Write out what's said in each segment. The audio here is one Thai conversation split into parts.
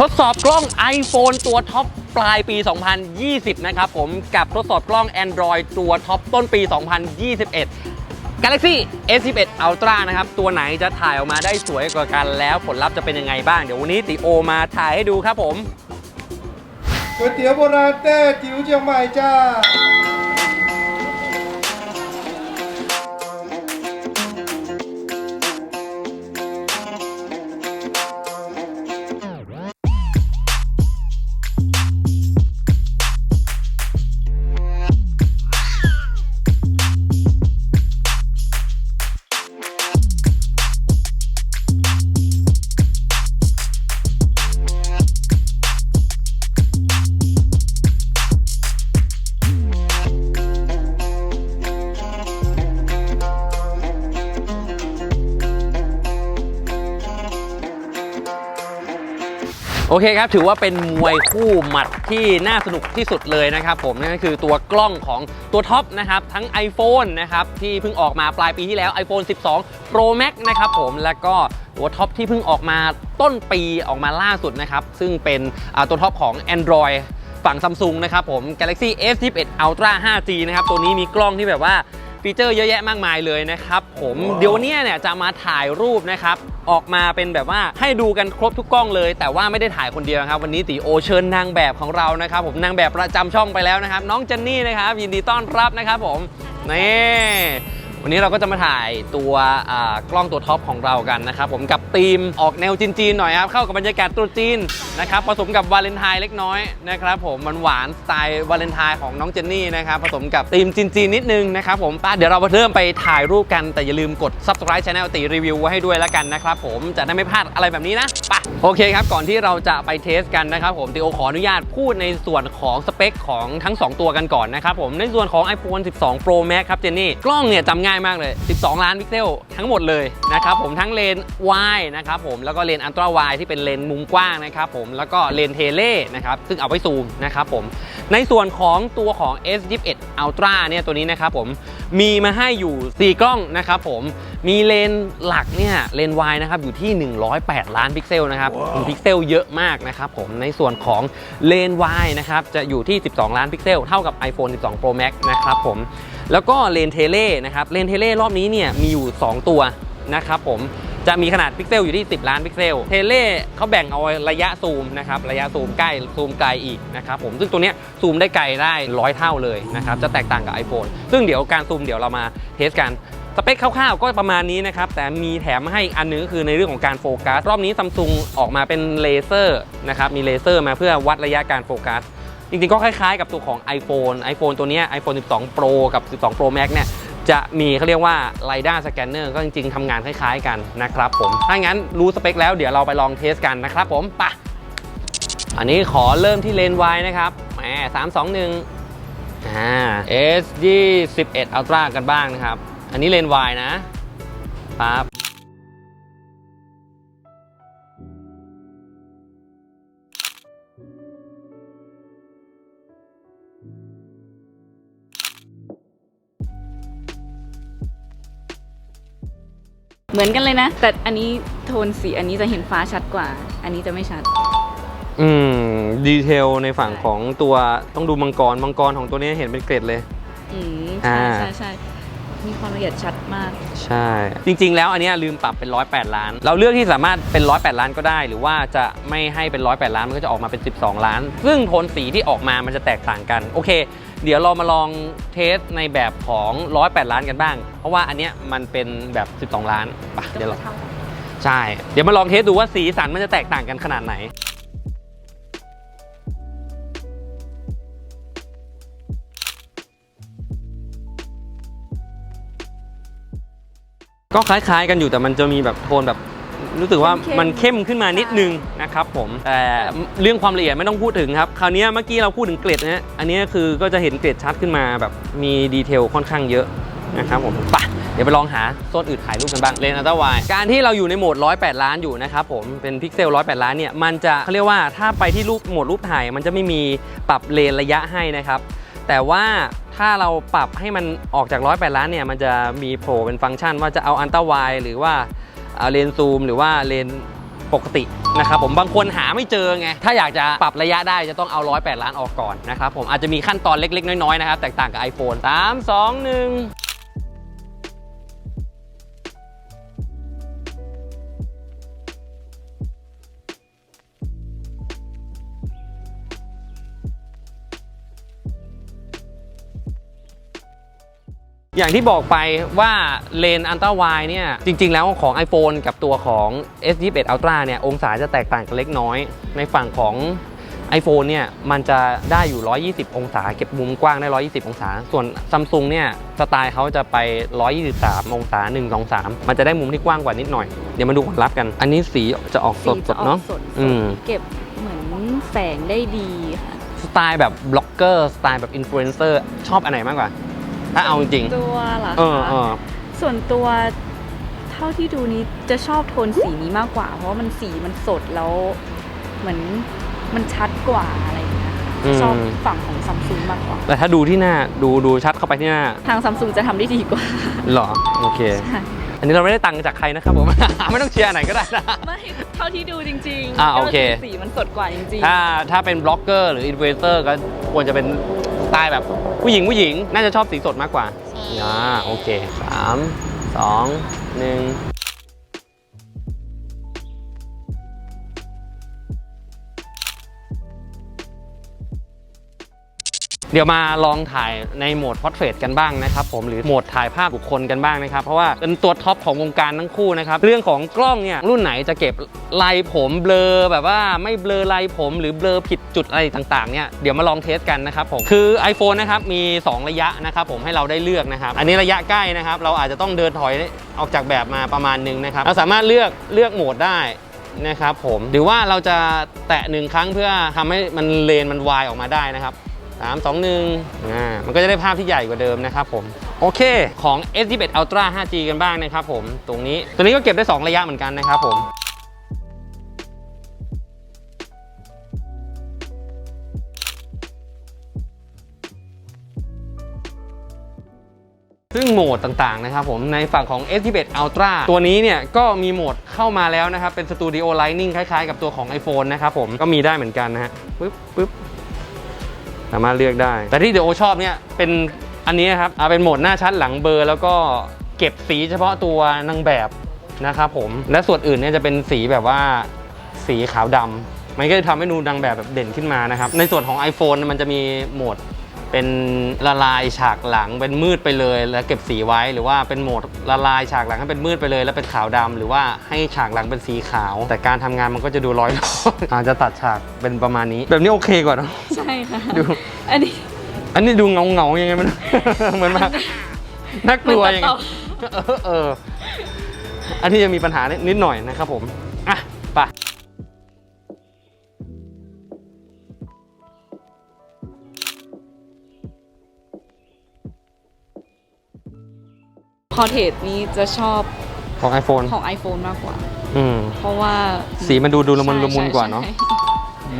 ทดสอบกล้อง iPhone ตัวท็อปปลายปี 2020 นะครับผมกับทดสอบกล้อง Android ตัวท็อปต้นปี 2021 Galaxy S11 Ultra นะครับ ตัวไหนจะถ่ายออกมาได้สวยกว่ากันแล้วผลลัพธ์จะเป็นยังไงบ้าง เดี๋ยววันนี้ติโอมาถ่ายให้ดูครับผมก๋วยเตี๋ยวโบราณแต้จิ๋วเชียงใหม่จ้า โอเคครับ ถือว่าเป็นมวยคู่หมัดที่น่าสนุกที่สุดเลยนะครับผมนั่นก็คือตัวกล้องของตัวท็อปนะครับ ทั้ง iPhone นะครับที่เพิ่งออกมาปลายปีที่แล้ว iPhone 12 Pro Max นะครับผมแล้วก็ตัวท็อปที่เพิ่งออกมาต้นปีออกมาล่าสุดนะครับ ซึ่งเป็นตัวท็อปของ Android ฝั่งซัมซุงนะครับผม Galaxy S21 Ultra 5G นะครับ ตัวนี้มีกล้องที่แบบว่า ฟีเจอร์เยอะแยะมากมายเลยนะครับผมเดี๋ยวเนี้เนี่ยจะมาถ่ายรูปนะครับออกมาเป็นแบบว่าให้ดูกันครบทุกกล้องเลย แต่ว่าไม่ได้ถ่ายคนเดียวครับ วันนี้ตีโอเชิญนางแบบของเรานะครับ ผมนางแบบประจำช่องไปแล้วนะครับ น้องเจนนี่นะครับ ยินดีต้อนรับนะครับผมนี่ วันนี้เราก็จะมาถ่ายตัวกล้องตัวท็อปของเรากันนะครับผมกับธีมออกแนวจีนๆหน่อยครับเข้ากับบรรยากาศตรุษจีนนะครับผสมกับวาเลนไทน์เล็กน้อยนะครับผมมันหวานสไตล์วาเลนไทน์ของน้องเจนนี่นะครับผสมกับธีมจีนๆนิดนึงนะครับผมป้าเดี๋ยวเราเริ่มไปถ่ายรูปกันแต่อย่าลืมกด subscribe channel ตีรีวิวไว้ให้ด้วยแล้วกันนะครับผมจะได้ไม่พลาดอะไรแบบนี้นะไปโอเคครับก่อนที่เราจะไปเทสกันนะครับผมตีโอขออนุญาตพูดในส่วนของสเปคของทั้ง 2 ตัวกันก่อนนะครับผมในส่วนของ iPhone 12 Pro Max ครับเจนนี่กล้องเนี่ยจำง่ายมากเลย 12 ล้านพิกเซลทั้งหมดเลยนะครับผมทั้งเลนส์วายนะครับผมแล้วก็เลนส์อัลตร้าวายที่เป็นเลนส์มุมกว้างนะครับผมแล้วก็เลนส์เทเลนะครับซึ่งเอาไว้ซูมนะครับผมในส่วนของตัวของ S21 Ultra เนี่ยตัวนี้นะครับผมมีมาให้อยู่ 4 กล้องนะครับผมมีเลนส์หลักเนี่ยเลนส์วายนะครับอยู่ที่ 108 ล้านพิกเซลนะครับพิกเซลเยอะมากนะครับผมในส่วนของเลนส์วายนะครับจะอยู่ที่ 12 ล้านพิกเซล เท่ากับ iPhone 12 Pro Max นะครับผม แล้วก็เลนเทเล่นะครับเลนเทเล่รอบนี้เนี่ยมีอยู่ 2 ตัวนะครับผมจะมีขนาดพิกเซลอยู่ที่ 10 ล้านพิกเซล เทเล่เขาแบ่งเอาระยะซูมนะครับ ระยะซูมใกล้ ซูมไกลอีกนะครับผม ซึ่งตัวนี้ซูมได้ไกลได้ร้อยเท่าเลยนะครับ จะแตกต่างกับ iPhone ซึ่งเดี๋ยวการซูมเดี๋ยวเรามาเทสกัน สเปคคร่าวๆ ก็ประมาณนี้นะครับ แต่มีแถมให้อันหนึงก็คือในเรื่องของการโฟกัส รอบนี้ซัมซุงออกมาเป็นเลเซอร์นะครับ มีเลเซอร์มาเพื่อวัดระยะการโฟกัส จริงๆก็คล้ายๆกับตัวของ iPhone iPhone ตัวนี้ iPhone 12 Pro กับ 12 Pro Max เนี่ยจะมีเขาเรียกว่า LiDAR Scanner ก็จริงๆทำงานคล้ายๆกันนะครับผม ถ้างั้นรู้สเปคแล้วเดี๋ยวเราไปลองเทสกันนะครับผมปะอันนี้ขอเริ่มที่เลนส์ Y นะครับแหมสามสองหนึ่งอ่า S 21 Ultra กันบ้างนะครับ อันนี้เลนส์ Y นะปั๊บ เหมือนกันเลยนะ แต่อันนี้โทนสีอันนี้จะเห็นฟ้าชัดกว่า อันนี้จะไม่ชัด อืม ดีเทลในฝั่งของตัวต้องดูมังกร มังกรของตัวนี้เห็นเป็นเกรดเลย อืมอ่าใช่ใช่ใช่มีความละเอียดชัดมาก ใช่ จริง ๆ แล้วอันเนี้ยลืมปรับเป็น108ล้าน เราเลือกที่สามารถเป็น108ล้านก็ได้ หรือว่าจะไม่ให้เป็น108ล้านมันก็จะออกมาเป็น 12 ล้าน ซึ่งโทนสีที่ออกมามันจะแตกต่างกัน โอเค เดี๋ยวเรามาลองเทสในแบบของ 108 ล้านกันบ้าง เพราะว่าอันเนี้ยมันเป็นแบบ 12 ล้านไปเดี๋ยวเราใช่ เดี๋ยวมาลองเทสดูว่าสีสันมันจะแตกต่างกันขนาดไหนก็คล้ายๆกันอยู่แต่มันจะมีแบบโทนแบบ รู้สึกว่าเข้มๆมันเข้มขึ้นมานิดนึงนะครับผมแต่เรื่องความละเอียดไม่ต้องพูดถึงครับ คราวนี้เมื่อกี้เราพูดถึงเกล็ดนะฮะอันนี้คือก็จะเห็นเกล็ดชัดขึ้นมาแบบมีดีเทลค่อนข้างเยอะนะครับผมไปะเดี๋ยวไปลองหาโซนอื่นถ่ายรูปกันบ้างเลนอัลตร้าไวการที่เราอยู่ในโหมด 108 ล้านอยู่นะครับผมเป็นพิกเซล 108 ล้านเนี่ยมันจะเขาเรียกว่าถ้าไปที่รูปโหมดรูปถ่าย มันจะไม่มีปรับเลนระยะให้นะครับ แต่ว่าถ้าเราปรับให้มันออกจาก 108 ล้านเนี่ยมันจะมีโผล่เป็นฟังก์ชันว่าจะเอาอันต้าไวหรือว่า เอาเลนซูมหรือว่าเลนปกตินะครับผมบางคนหาไม่เจอไง ถ้าอยากจะปรับระยะได้จะต้องเอา 108 ล้านออกก่อนนะครับผมอาจจะมีขั้นตอนเล็กๆ น้อยๆ นะครับ แตกต่างกับ iPhone 3 2 1 อย่างที่บอกไปว่าเลนอันตราไวเนี่ย จริง ๆ แล้วของ iPhone กับตัวของ S21 Ultra เนี่ย องศาจะแตกต่างกันเล็กน้อย ในฝั่งของ iPhone เนี่ย มันจะได้อยู่ 120 องศา เก็บมุมกว้างได้ 120 องศา ส่วน Samsung เนี่ย สไตล์เขาจะไป 123 องศา 1 2 3 มันจะได้มุมที่กว้างกว่านิดหน่อย เดี๋ยวมาดูผลลัพธ์กัน อันนี้สีจะออกสสีดจะออๆเนาะกสดอืมๆเก็บเหมือนแสงได้ดีค่ะ สไตล์แบบบล็อกเกอร์ สไตล์แบบอินฟลูเอนเซอร์ ชอบอันไหนมากกว่า ถ้าเอาจริงตัวเหรอๆเออคะเออส่วนตัวเท่าที่ดูนี้จะชอบโทนสีนี้มากกว่า เพราะว่ามันสีมันสดแล้ว เหมือนมันชัดกว่าอะไรอย่างเงี้ยค่ะอืมชอบฝั่งของซัมซุงมากกว่า แต่ถ้าดูที่หน้าดูดูชัดเข้าไปที่หน้าทางซัมซุงจะทำได้ดีกว่า เหรอโอเค ใช่ อันนี้เราไม่ได้ตังค์จากใครนะครับผม ไม่ต้องเชียร์อันไหนก็ได้นะ ไม่เท่าที่ดูจริงๆอ่าโอเค ก็สีมันสดกว่าจริงถ้าถ้าเป็นบล็อกเกอร์หรืออินฟลูเอนเซอร์ก็ควรจะเป็นส ไตล์แบบผู้หญิงผู้หญิง น่าจะชอบสีสดมากกว่า อ่า โอเคสามสองหนึ่ง เดี๋ยวมาลองถ่ายในโหมดพอ r t เ a i t กันบ้างนะครับผมหรือโหมดถ่ายภาพบุคคลกันบ้างนะครับ เพราะว่าเป็นตัวท็อปของวงการทั้งคู่นะครับเรื่องของกล้องเนี่ยรุ่นไหนจะเก็บลายผมเบลอแบบว่าไม่เบลอลายผม หรือเบลอผิดจุดอะไรต่างๆเนี่ยเดี๋ยวมาลองเทสกันนะครับผมคือ iPhone นะครับมี 2 ระยะนะครับผมให้เราได้เลือกนะครับอันนี้ระยะใกล้นะครับเราอาจจะต้องเดินถอยออกจากแบบมาประมาณนึงนะครับเราสามารถเลือกเลือกโหมดได้นะครับผมหรือว่าเราจะแตะหนึ่งครั้งเพื่อทำให้มันเลนมันวายออกมาได้นะครับ สามสองหนึ่งอ่ามันก็จะได้ภาพที่ใหญ่กว่าเดิมนะครับผม โอเคของ S21 Ultra 5G กันบ้างนะครับผม ตรงนี้ ตัวนี้ก็เก็บได้ 2 ระยะเหมือนกันนะครับผมซึ่งโหมดต่างๆนะครับผมในฝั่งของ S21 Ultra ตัวนี้เนี่ยก็มีโหมดเข้ามาแล้วนะครับ เป็น Studio Lighting คล้ายๆ กับตัวของ iPhone นะครับผมก็มีได้เหมือนกันนะฮะปึ๊บปึ๊บ สามารถเลือกได้ แต่ที่เดี๋ยวโอชอบเนี่ยเป็นอันนี้นครับเอาเป็นโหมดหน้าชัดหลังเบอร์ แล้วก็เก็บสีเฉพาะตัวนางแบบนะครับผมและส่วนอื่นเนี่ยจะเป็นสีแบบว่าสีขาวดำมันก็จะทำให้ดูนางแบบแบบเด่นขึ้นมานะครับในส่วนของ iPhone มันจะมีโหมด เป็นละลายฉากหลังเป็นมืดไปเลย แล้วเก็บสีไว้หรือว่าเป็นโหมดละลายฉากหลังให้เป็นมืดไปเลย แล้วเป็นขาวดำหรือว่าให้ฉากหลังเป็นสีขาว แต่การทำงานมันก็จะดูร้อยอาจจะตัดฉากเป็นประมาณนี้ แบบนี้โอเคกว่าเนอะๆใช่ค่ะดูอันนี้ อันนี้ดูเงาเงาๆยังไงมันเหมือนแบบน่ากลัวยังไงเหมือนตัดต่อเออเอออันนี้จะมีปัญหานิดหน่อยนะครับผมอะไป พอเทสนี้จะชอบของ iPhone ของ iPhone มากกว่า อืม เพราะว่าสีมันดูดูละมุนใช่ละมุนกว่าเนาะใช่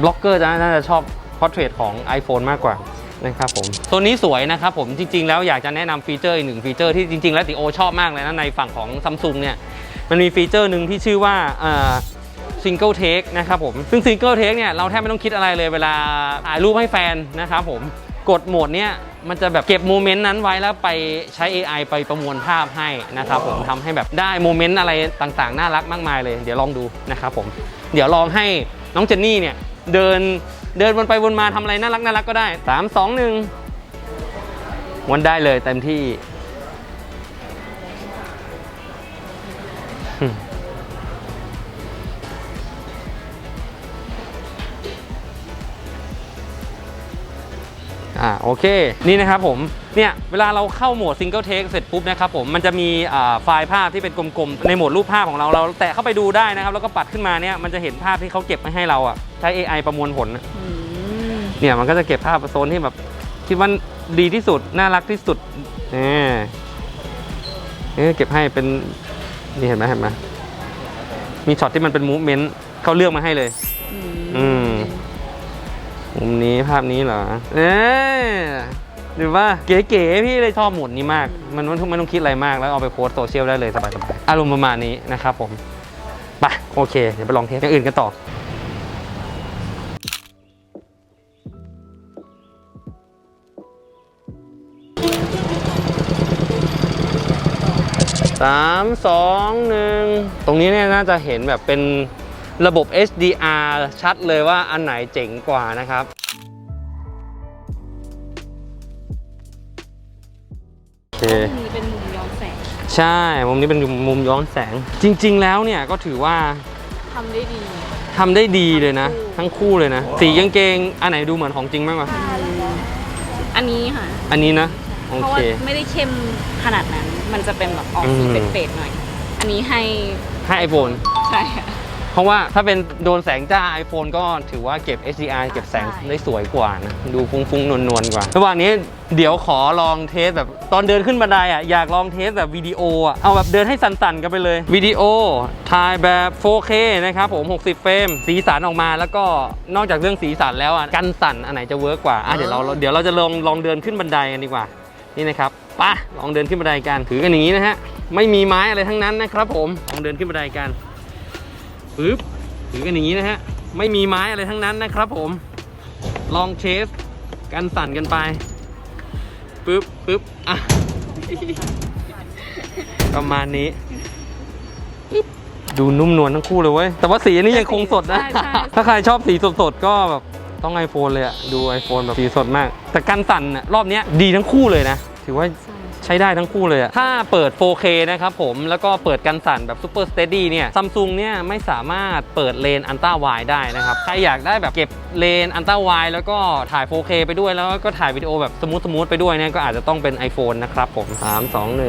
บล็อกเกอร์จะน่าจะชอบพอ r t เ a i t ของ iPhone มากกว่านะครับผมตัวนี้สวยนะครับผมจริง ๆ แล้วอยากจะแนะนำฟีเจอร์อีกหนึ่งฟีเจอร์ที่จริง ๆ แล้วติโอชอบมากเลยนะในฝั่งของซัมซุงเนี่ยมันมีฟีเจอร์หนึ่งที่ชื่อว่าซิงเกิลเทคนะครับผมซึ่งซิงเกิลเทคเนี่ยเราแทบไม่ต้องคิดอะไรเลยเวลาถ่ายรูปให้แฟนนะครับผม กดโหมดเนี้ยมันจะแบบเก็บโมเมนต์นั้นไว้แล้วไปใช้ AI ไปประมวลภาพให้นะครับผมทำให้แบบได้โมเมนต์อะไรต่างๆ น่ารักมากมายเลย เดี๋ยวลองดูนะครับผม เดี๋ยวลองให้น้องเจนนี่เนี่ยเดินเดินวนไปวนมาทำอะไรน่ารักน่ารักก็ได้สามสองหนึ่งวนได้เลยเต็มที่ อ่าโอเค นี่นะครับผม เนี่ย เวลาเราเข้าโหมดซิงเกิลเทคเสร็จปุ๊บนะครับผม มันจะมีอ่าไฟล์ภาพที่เป็นกลมๆ ในโหมดรูปภาพของเรา เราแตะเข้าไปดูได้นะครับ แล้วก็ปัดขึ้นมาเนี่ย มันจะเห็นภาพที่เขาเก็บมาให้เราอะ ใช้ AI ประมวลผลอืมเนี่ย มันก็จะเก็บภาพโซนที่แบบคิดว่าดีที่สุด น่ารักที่สุดเนี่ยเนี่ยเก็บให้เป็น นี่เห็นไหมเห็นไหมมีช็อตที่มันเป็นมูฟเมนต์เขาเลือกมาให้เลย อืม มุมนี้ภาพนี้เหรอเอ๊หรือว่าเก๋ๆพี่เลยชอบหมุดนี้มาก มันไม่ต้องไม่ต้องคิดอะไรมากแล้วเอาไปโพสโซเชียลได้เลยสบายๆอารมณ์ประมาณนี้นะครับผมไปโอเค เดี๋ยวไปลองเทสอย่างอื่นกันต่อสามสองหนึ่งตรงนี้เนี่ยน่าจะเห็นแบบเป็น ระบบ HDR ชัดเลยว่าอันไหนเจ๋งกว่านะครับโอเคมีเป็นมุมย้อนแสงใช่ มุมนี้เป็นมุมย้อนแสง จริง ๆ แล้วเนี่ยก็ถือว่าทำได้ดีทำได้ดีเลยนะ ทั้ทั้งงคู่คู่เลยนะ สีกางเกงอันไหนดูเหมือนของจริงมากกว่าอันนี้ค่ะ อันนี้นะโอเพราะเคว่าไม่ได้เข้มขนาดนั้น มันจะเป็นแบบออกอืสีมเฟดๆหน่อย อันนี้ให้ให้ iPhone ใช่ค่ะ เพราะว่าถ้าเป็นโดนแสงจ้า iPhone ก็ถือว่าเก็บ HDR เก็บแสงใช่ได้สวยกว่านะ ดูฟุ้งๆ นวลๆ กว่าระหว่างนี้เดี๋ยวขอลองเทสแบบตอนเดินขึ้นบันไดอะอยากลองเทสแบบวิดีโออะเอาแบบเดินให้สั่นๆ กันไปเลยวิดีโอถ่ายแบบ 4K นะครับผม 60 เฟรมสีสันออกมาแล้วก็นอกจากเรื่องสีสันแล้วอะกันสั่นอันไหนจะเวิร์กกว่าอะเดี๋ยวเราเดี๋ยวเราจะลองลองเดินขึ้นบันไดกันดีกว่านี่นะครับไป่ะลองเดินขึ้นบันไดกันถือกันอย่างนี้นะฮะไม่มีไม้อะไรทั้งนั้นนะครับผมลองเดินขึ้นบันไดกัน ปึ๊บถือกันอย่างนี้นะฮะ ไม่มีไม้อะไรทั้งนั้นนะครับผม ลองเชสกันสั่นกันไปปึ๊บปึ๊บอะ ประมาณนี้ปึ๊บดูนุ่มนวลทั้งคู่เลยเว้ย แต่ว่าสีอันนี้ยังคงสดนะ ใช่ใช่ ถ้าใครชอบสีสดๆ ก็แบบต้อง iPhone เลยอะดู iPhone แบบสีสดมาก แต่กันสั่นอะรอบเนี้ยดีทั้งคู่เลยนะ ถือว่า ใช้ได้ทั้งคู่เลยอะถ้าเปิด 4K นะครับผมแล้วก็เปิดกันสั่นแบบ Super Steady เนี่ยซัมซุงเนี่ยไม่สามารถเปิดเลนอันต้าไวได้นะครับใครอยากได้แบบเก็บเลนอันต้าไวแล้วก็ถ่าย 4K ไปด้วยแล้วก็ถ่ายวิดีโอแบบสมูทสมูทไปด้วยเนี่ยก็อาจจะต้องเป็น iPhone นะครับผม 3 2 1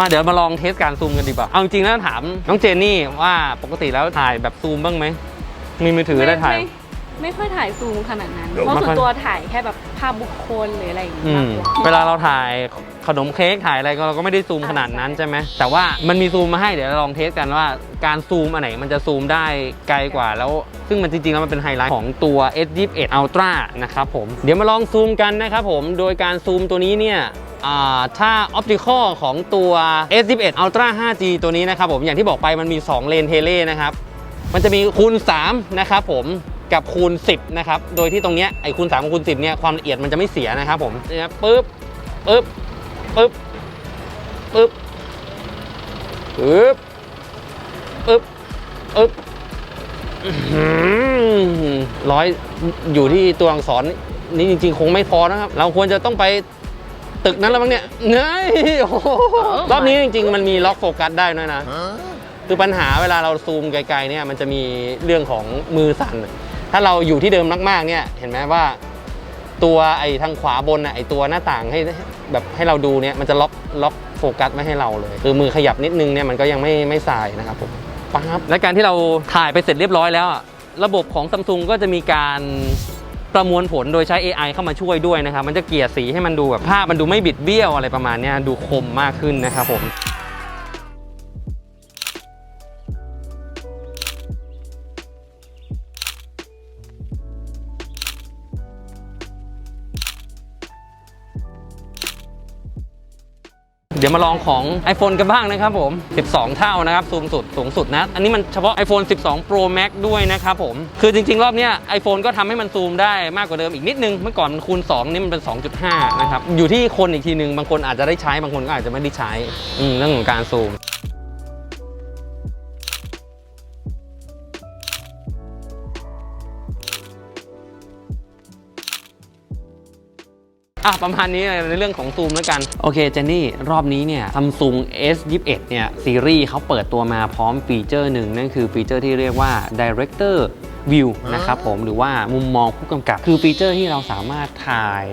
มาเดี๋ยวมาลองเทสการซูมกันดีกว่า เอาจริงแล้วถามน้องเจนนี่ว่าปกติแล้วถ่ายแบบซูมบ้างไหม มีมือถือได้ถ่าย ไม่ค่อยถ่ายซูมขนาดนั้นเดี๋ยวเพราะไม่ส่ค่วอยนตัวถ่ายแค่แบบภาพบุคคลหรืออะไรอย่างอืเงี้ยมมากกว่า เวลาเราถ่ายขนมเค้กถ่ายอะไรก็เราก็ไม่ได้ซูมขนาดนั้นใช่ไหมแต่ว่ามันมีซูมมาให้เดี๋ยวเราลองเทสกันว่าการซูมอันไหนมันจะซูมได้ไกลกว่าแล้ว ซึ่งมันจริงๆแล้วมันเป็นไฮไลท์ของตัว S21 Ultra นะครับผมเดี๋ยวมาลองซูมกันนะครับผมโดยการซูมตัวนี้เนี่ยอ่าถ้า Optical ของตัว S21 Ultra 5G ตัวนี้นะครับผมอย่างที่บอกไปมันมี 2 เลนเทเลนะครับ มันจะมีคูณ3นะครับผม กับคูณ 10 นะครับ โดยที่ตรงเนี้ยไอ้คูณ3กับคูณ10 เนี่ยความละเอียดมันจะไม่เสียนะครับผมเนี่ยปึ๊บปึ๊บปึ๊บปึ๊บปึ๊บปึ๊บปึ๊บอื้อหือร้อยอยู่ที่ตัวอักษรนี่จริง ๆ คงไม่พอนะครับ เราควรจะต้องไปตึกนั้นแล้วมั้งเนี่ยเนยโอ้โหรอบนี้จริง ๆ มันมีล็อกโฟกัสได้ด้วยนะคือปัญหาเวลาเราซูมไกลๆเนี่ยมันจะมีเรื่องของมือสั่น ถ้าเราอยู่ที่เดิมมากๆเนี่ยเห็นไหมว่า ตัวไอ้ทางขวาบนน่ะไอ้ตัวหน้าต่างให้แบบให้เราดูเนี่ยมันจะล็อกล็อกโฟกัสไม่ให้เราเลย คือมือขยับนิดนึงเนี่ยมันก็ยังไม่ไม่สายนะครับผมปั๊บและการที่เราถ่ายไปเสร็จเรียบร้อยแล้วระบบของซัมซุงก็จะมีการประมวลผลโดยใช้ AI เข้ามาช่วยด้วยนะครับ มันจะเกลี่ยสีให้มันดูแบบภาพมันดูไม่บิดเบี้ยวอะไรประมาณนี้ดูคมมากขึ้นนะครับผม เดี๋ยวมาลองของ iPhone กันบ้างนะครับผม 12 เท่านะครับซูมสุดสูงสุดนะ อันนี้มันเฉพาะ iPhone 12 Pro Max ด้วยนะครับผม คือจริง ๆ รอบเนี้ย iPhone ก็ทำให้มันซูมได้มากกว่าเดิมอีกนิดนึง เมื่อก่อนมันคูณ 2 นี่มันเป็น 2.5 นะครับ อยู่ที่คนอีกทีนึง บางคนอาจจะได้ใช้ บางคนก็อาจจะไม่ได้ใช้เรื่องของการซูม อะประมาณนี้ในเรื่องของซูมแล้วกัน โอเคเจนนี่รอบนี้เนี่ย Samsung S21 เนี่ยซีรีส์เขาเปิดตัวมาพร้อมฟีเจอร์หนึ่งนั่นคือฟีเจอร์ที่เรียกว่า Director View นะครับผมหรือว่ามุมมองผู้กำกับ คือฟีเจอร์ที่เราสามารถถ่าย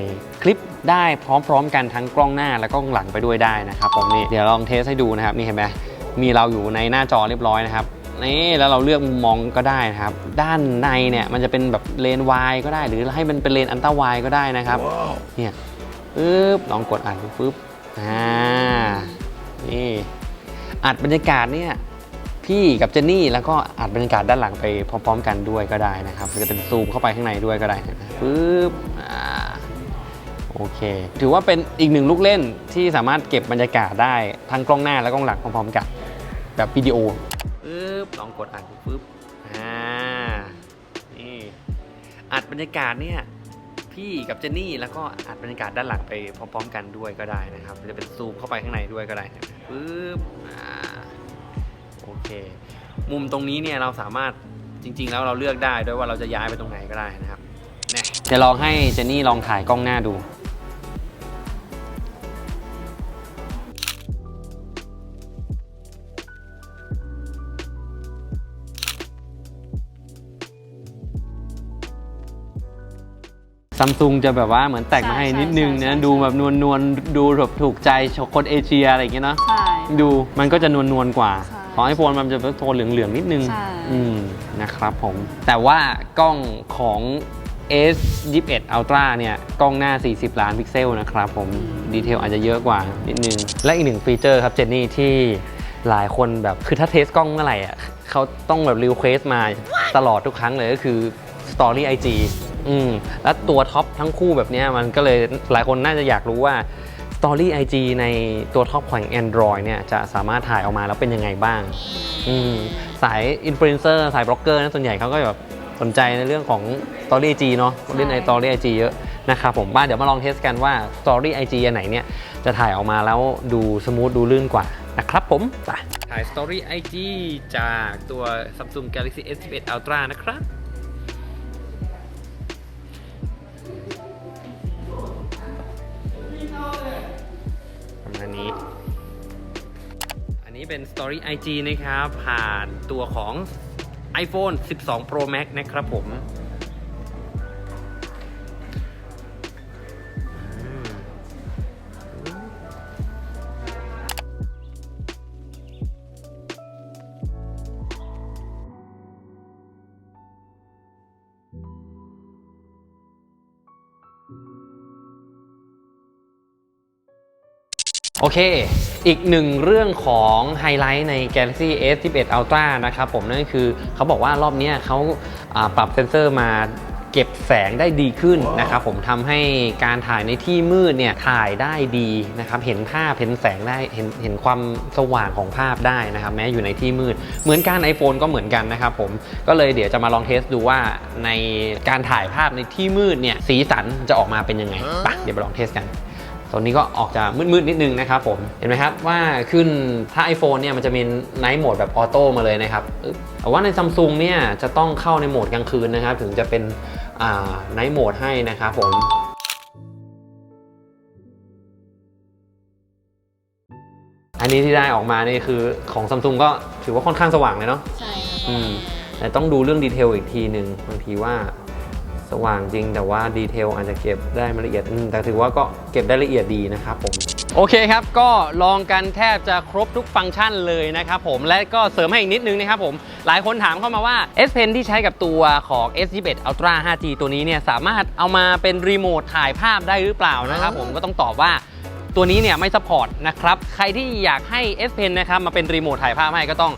คลิปได้พร้อมๆกันทั้งกล้องหน้าและกล้องหลังไปด้วยได้นะครับผมนี่เดี๋ยวลองเทสให้ดูนะครับนี่เห็นไหมมีเราอยู่ในหน้าจอเรียบร้อยนะครับ นี่แล้วเราเลือกมุมมองก็ได้นะครับ ด้านในเนี่ยมันจะเป็นแบบเลนวายก็ได้ หรือให้มันเป็นเลนอันต้าวายก็ได้นะครับเนี่ยปึ๊บลองกดอ่านดูปึ๊บอ่านี่อัดบรรยากาศเนี่ยพี่กับเจนนี่แล้วก็อัดบรรยากาศด้านหลังไปพร้อม ๆ กันด้วยก็ได้นะครับมันจะเป็นซูมเข้าไปข้างในด้วยก็ได้นะปึ๊บอ่าโอเค ถือว่าเป็นอีกหนึ่งลูกเล่นที่สามารถเก็บบรรยากาศได้ทั้งกล้องหน้าและกล้องหลังพร้อมๆกันแบบวิดีโอปึ๊ บลองกดอัดปึ๊บอ่านี่อัดบรรยากาศเนี่ยพี่กับเจนนี่แล้วก็อัดบรรยากาศด้านหลังไปพร้อมๆกันด้วยก็ได้นะครับ จะเป็นซูมเข้าไปข้างในด้วยก็ได้ปึ๊บอ่าโอเค มุมตรงนี้เนี่ยเราสามารถจริง ๆ แล้วเราเลือกได้ด้วยว่าเราจะย้ายไปตรงไหนก็ได้นะครับเนี่ยจะลองให้เจนนี่ลองถ่ายกล้องหน้าดู ซัมซุงจะแบบว่าเหมือนแต่งมาให้ใช่นิดนึงใช่นะใช่ดูแบบนวลนวลๆดูแบบถูกใจคนเอเชียอะไรอย่างเงี้ยเนาะใช่ ดูมันก็จะนวลนวลๆกว่า ใช่ของไอโฟนมันจะเป็นโทนเหลืองๆนิดนึง ใช่ อืมนะครับผม แต่ว่ากล้องของ S 21 Ultra เนี่ยกล้องหน้า 40 ล้านพิกเซลนะครับผม ดีเทลอาจจะเยอะกว่านิดนึง และอีกหนึ่งฟีเจอร์ครับเจนนี่ที่หลายคนแบบคือถ้าเทสกล้องเมื่อไหร่อะเขาต้องแบบรีเควสมาตลอดทุกครั้งเลยก็คือ Story IG อืมแล้วตัวท็อปทั้งคู่แบบนี้มันก็เลยหลายคนน่าจะอยากรู้ว่า Story IG ในตัวท็อปของ Android เนี่ยจะสามารถถ่ายออกมาแล้วเป็นยังไงบ้างอืมสายอินฟลูเอนเซอร์สายบล็อกเกอร์นะส่วนใหญ่เขาก็แบบสนใจในเรื่องของ Story IG เนาะเล่นใน Story IG เยอะนะครับผมบ้านเดี๋ยวมาลองเทสกันว่า Story IG อันไหนเนี่ยจะถ่ายออกมาแล้วดูสมูทดูลื่นกว่านะครับผมไปถ่าย Story IG จากตัว Samsung Galaxy S11 Ultra นะครับ นี้เป็น Story IG นะครับ ผ่านตัวของ iPhone 12 Pro Max นะครับผม โอเค อีกหนึ่งเรื่องของไฮไลท์ใน Galaxy S11 Ultra นะครับผมนั่นก็คือเขาบอกว่ารอบเนี้ยเขาอ่าปรับเซนเซอร์มาเก็บแสงได้ดีขึ้นนะครับผมทำให้การถ่ายในที่มืดเนี่ยถ่ายได้ดีนะครับเห็นภาพเห็นแสงได้เห็นเห็นความสว่างของภาพได้นะครับแม้อยู่ในที่มืด เหมือนการ iPhone ก็เหมือนกันนะครับผมก็เลยเดี๋ยวจะมาลองเทสดูว่าในการถ่ายภาพในที่มืดเนี่ยสีสันจะออกมาเป็นยังไงไปะเดี๋ยวไปลองเทสกัน ตัวนี้ก็ออกจะมืดๆนิดนึงนะครับผม เห็นไหมครับว่าขึ้นถ้า iPhone เนี่ยมันจะมีไนท์โหมดแบบออโต้มาเลยนะครับอึ๊บแต่ว่าใน Samsung เนี่ยจะต้องเข้าในโหมดกลางคืนนะครับ ถึงจะเป็นไนท์โหมดให้นะครับผมอันนี้ที่ได้ออกมานี่คือของ Samsung ก็ถือว่าค่อนข้างสว่างเลยเนาะ ใช่ค่ะอืมแต่ต้องดูเรื่องดีเทลอีกทีหนึ่งบางทีว่า สว่างจริง แต่ว่าดีเทลอาจจะเก็บได้ไม่ละเอียดอืมแต่ถือว่าก็เก็บได้ละเอียดดีนะครับผม โอเคครับ ก็ลองกันแทบจะครบทุกฟังก์ชันเลยนะครับผม และก็เสริมให้อีกนิดนึงนะครับผม หลายคนถามเข้ามาว่า S Pen ที่ใช้กับตัวของ S21 Ultra 5G ตัวนี้เนี่ยสามารถเอามาเป็นรีโมทถ่ายภาพได้หรือเปล่านะครับผมก็ต้องตอบว่าตัวนี้เนี่ยไม่ซัพพอร์ตนะครับ ใครที่อยากให้ S Pen นะครับมาเป็นรีโมทถ่ายภาพให้ก็ต้อง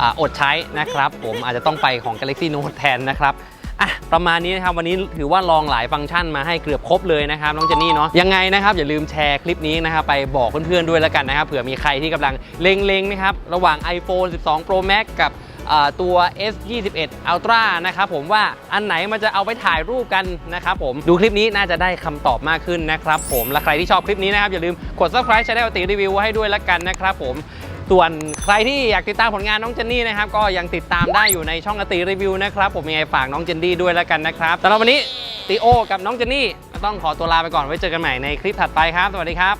อาอดใช้นะครับ ผมอาจจะต้องไปของ Galaxy Note แทนนะครับ อะประมาณนี้นะครับวันนี้ถือว่าลองหลายฟังก์ชันมาให้เกือบครบเลยนะครับน้องเจนนี่เนาะยังไงนะครับอย่าลืมแชร์คลิปนี้นะครับไปบอกเพื่อนๆด้วยแล้วกันนะครับเผื่อมีใครที่กำลังเล็งๆนะครับระหว่าง iPhone 12 Pro Max กับตัว S21 Ultra นะครับผมว่าอันไหนมันจะเอาไปถ่ายรูปกันนะครับผมดูคลิปนี้น่าจะได้คำตอบมากขึ้นนะครับผมและใครที่ชอบคลิปนี้นะครับอย่าลืมกด subscribe channel ติรีวิวให้ด้วยแล้วกันนะครับผม ส่วนใครที่อยากติดตามผลงานน้องเจนนี่นะครับ ก็ยังติดตามได้อยู่ในช่องอติรีวิวนะครับ ผมมีงไงฝากน้องเจนนี่ด้วยแล้วกันนะครับสำหรับวันนี้ติโอ กับน้องเจนนี่ต้องขอตัวลาไปก่อนไว้เจอกันใหม่ในคลิปถัดไปครับ สวัสดีครับ